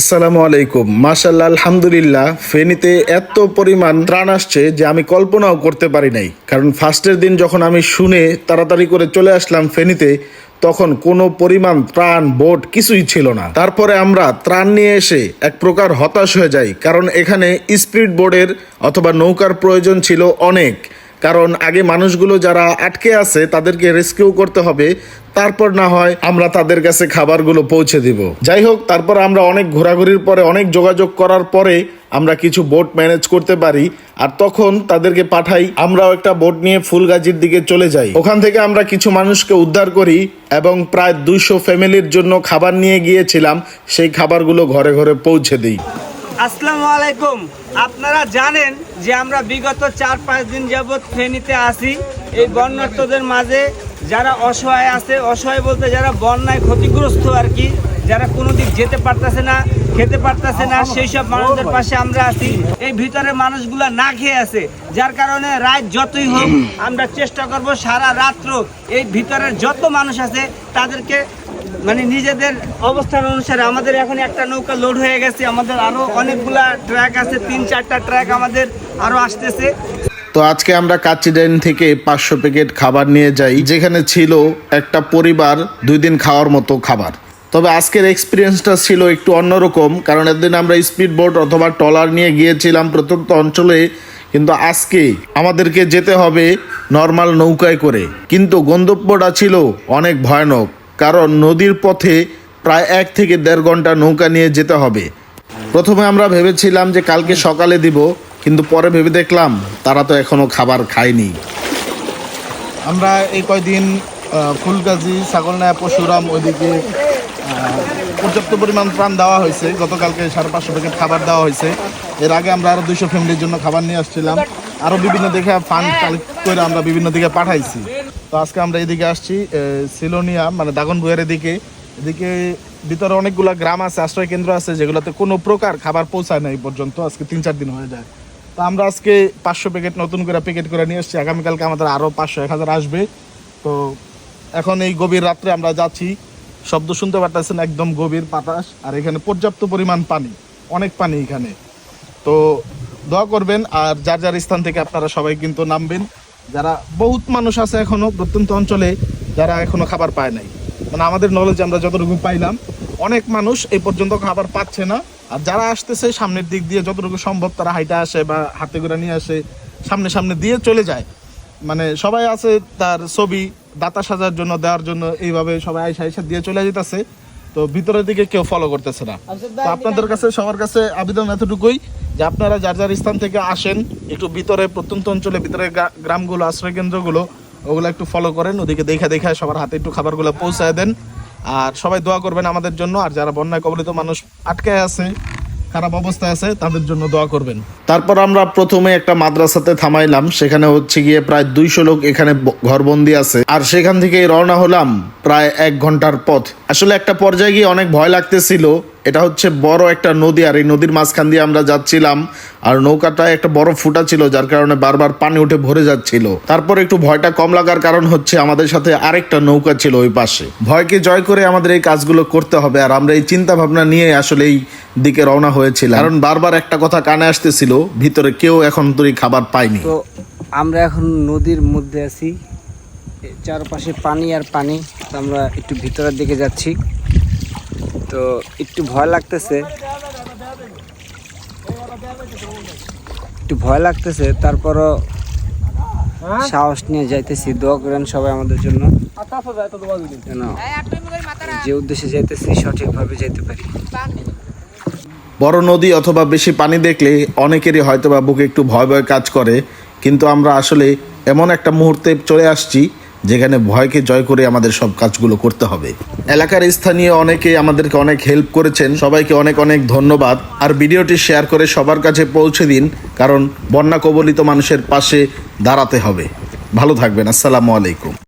আসসালামু আলাইকুম। মাশাল্লাহ আলহামদুলিল্লাহ, ফেনীতে এত পরিমাণ ত্রাণ আসছে যে আমি কল্পনাও করতে পারি নাই। কারণ ফার্স্টের দিন যখন আমি শুনে তাড়াতাড়ি করে চলে আসলাম ফেনীতে, তখন কোনো পরিমাণ ত্রাণ, বোট কিছুই ছিল না। তারপরে আমরা ত্রাণ নিয়ে এসে এক প্রকার হতাশ হয়ে যাই, কারণ এখানে স্পিড বোর্ডের অথবা নৌকার প্রয়োজন ছিল অনেক। কারণ আগে মানুষগুলো যারা আটকে আছে তাদেরকে রেস্কিউ করতে হবে, তারপর না হয় আমরা তাদের কাছে খাবারগুলো পৌঁছে দিব। যাই হোক, তারপর আমরা অনেক ঘোরাঘুরির পরে, অনেক যোগাযোগ করার পরে আমরা কিছু বোট ম্যানেজ করতে পারি, আর তখন তাদেরকে পাঠাই, আমরাও একটা বোট নিয়ে ফুলগাজির দিকে চলে যাই। ওখান থেকে আমরা কিছু মানুষকে উদ্ধার করি এবং প্রায় দুইশো ফ্যামিলির জন্য খাবার নিয়ে গিয়েছিলাম, সেই খাবারগুলো ঘরে ঘরে পৌঁছে দিই। আসসালামু আলাইকুম। আপনারা জানেন যে আমরা বিগত চার পাঁচ দিন যাবৎ ফেনীতে আসি এই বন্যার্থদের মাঝে যারা অসহায় আছে অসহায় বলতে যারা বন্যায় ক্ষতিগ্রস্ত আর কি যারা কোনো দিক যেতে পারতেছে না খেতে পারতেছে না সেই সব মানুষদের পাশে আমরা আছি। এই ভিতরে মানুষগুলা না খেয়ে আছে যার কারণে রাত যতই হোক আমরা চেষ্টা করব সারা রাত্র এই ভিতরের যত মানুষ আছে তাদেরকে মানে নিজেদের অবস্থান অনুসারে আমাদের এখন একটা নৌকা লোড হয়ে গেছে, আমাদের আরও অনেকগুলা ট্র্যাক আছে, তিন চারটা ট্র্যাক আমাদের আরও আসতেছে। তো আজকে আমরা কাচিডাইন থেকে পাঁচশো প্যাকেট খাবার নিয়ে যাই, যেখানে ছিল একটা পরিবার দুই দিন খাওয়ার মতো খাবার। তবে আজকের এক্সপিরিয়েন্সটা ছিল একটু অন্যরকম, কারণ একদিন আমরা স্পিড বোট অথবা ট্রলার নিয়ে গিয়েছিলাম প্রত্যন্ত অঞ্চলে, কিন্তু আজকে আমাদেরকে যেতে হবে নর্মাল নৌকায় করে। কিন্তু গন্তব্যটা ছিল অনেক ভয়ানক। কারণ নদীর পথে প্রায় এক থেকে দেড় ঘণ্টা নৌকা নিয়ে যেতে হবে। প্রথমে আমরা ভেবেছিলাম যে কালকে সকালে দিব, কিন্তু পরে ভেবে দেখলাম তারা তো এখনও খাবার খায়নি। আমরা এই কয়দিন ফুলগাজী, ছাগলনায়া পশুরাম ওইদিকে পর্যাপ্ত পরিমাণ ত্রাণ দেওয়া হয়েছে। গতকালকে সাড়ে পাঁচশো প্যাকেট খাবার দেওয়া হয়েছে। এর আগে আমরা আরও দুইশো ফ্যামিলির জন্য খাবার নিয়ে আসছিলাম। আরও বিভিন্ন দিকে ফান্ড কালেক্ট করে আমরা বিভিন্ন দিকে পাঠাইছি। তো আজকে আমরা এদিকে আসছি সিলোনিয়া মানে দাগনভূয়ের এদিকে। এদিকে ভিতরে অনেকগুলো গ্রাম আছে, আশ্রয় কেন্দ্র আছে, যেগুলোতে কোনো প্রকার খাবার পৌঁছায় না এই পর্যন্ত, আজকে তিন চার দিন হয়ে যায়। তো আমরা আজকে পাঁচশো প্যাকেট নতুন করে প্যাকেট করে নিয়ে এসেছি, আগামীকালকে আমাদের আরও পাঁচশো, এক হাজার আসবে। তো এখন এই গভীর রাত্রে আমরা যাচ্ছি, শব্দ শুনতে পারতেছেন একদম গভীর বাতাস, আর এখানে পর্যাপ্ত পরিমাণ পানি, অনেক পানি এখানে। তো দোয়া করবেন, আর যার যার স্থান থেকে আপনারা সবাই কিন্তু নামবেন। যারা বহুত মানুষ আছে এখনও প্রত্যন্ত অঞ্চলে যারা এখনও খাবার পায় নাই। মানে আমাদের নলেজে আমরা যতটুকু পাইলাম অনেক মানুষ এই পর্যন্ত খাবার পাচ্ছে না। আর যারা আসতেছে সামনের দিক দিয়ে যতটুকু সম্ভব তারা হাইটা আসে বা হাতে করে নিয়ে আসে সামনে সামনে দিয়ে চলে যায়। মানে সবাই আছে তার ছবি দাতা সাজার জন্য দেওয়ার জন্য এইভাবে সবাই আইসা আইসা দিয়ে চলে যেতেছে তো ভিতরের দিকে কেউ ফলো করতেছে না। তো আপনাদের কাছে সবার কাছে আবেদন এতটুকুই। যে আপনারা যার যার স্থান থেকে আসেন, একটু ভিতরে প্রত্যন্ত অঞ্চলে, ভিতরে গ্রা- গ্রামগুলো আশ্রয় কেন্দ্রগুলো ওগুলো একটু ফলো করেন, ওদিকে দেখা দেখা সবার হাতে একটু খাবারগুলো পৌঁছায় দেন। আর সবাই দোয়া করবেন আমাদের জন্য, আর যারা বন্যায় কবলিত মানুষ আটকে আছে, খারাপ অবস্থায় আছে, তাদের জন্য দোয়া করবেন। তারপর আমরা প্রথমে একটা মাদ্রাসাতে থামাইলাম, সেখানে হচ্ছে গিয়ে প্রায় দুইশো লোক এখানে ঘরবন্দি আছে। আর সেখান থেকে রওনা হলাম প্রায় এক ঘণ্টার পথ। আসলে একটা পর্যায়ে গিয়ে অনেক ভয় লাগতেছিল এটা হচ্ছে বড় একটা নদী, আর এই নদীর মাঝখান দিয়ে আমরা যাচ্ছিলাম, আর নৌকাটা একটা বড় ফুটা ছিল, যার কারণে বারবার পানি উঠে ভরে যাচ্ছিল। তারপর একটু ভয়টা কম লাগার কারণ হচ্ছে আমাদের সাথে আরেকটা নৌকা ছিল ওই পাশে। ভয়কে জয় করে আমাদের এই কাজগুলো করতে হবে, আর আমরা এই চিন্তা ভাবনা নিয়ে আসলে এই দিকে রওনা হয়েছিলাম। কারণ বারবার একটা কথা কানে আসতেছিল, ভিতরে কেউ এখন তৈরি খাবার পায়নি। তো আমরা এখন নদীর মধ্যে আছি চারপাশে পানি আর পানি, তো আমরা একটু ভিতরের দিকে যাচ্ছি। তো একটু ভয় লাগতেছে। একটু ভয় লাগতেছে তারপরও সাহস নিয়ে যাইতেছি। দোয়া করেন সবাই আমাদের জন্য। যে উদ্দেশ্যে যাইতেছি সঠিকভাবে যেতে পারি। বড় নদী অথবা বেশি পানি দেখলে অনেকেরই হয়তো বা বুকে একটু ভয় ভয় কাজ করে কিন্তু আমরা আসলে এমন একটা মুহূর্তে চলে আসছি যেখানে ভয়কে জয় করে আমাদের সব কাজগুলো করতে হবে। এলাকার স্থানীয় অনেকে আমাদেরকে অনেক হেল্প করেছেন। সবাইকে অনেক অনেক ধন্যবাদ। আর ভিডিওটি শেয়ার করে সবার কাছে পৌঁছে দিন, কারণ বন্যা কবলিত মানুষের পাশে দাঁড়াতে হবে। ভালো থাকবেন। আসসালামু আলাইকুম।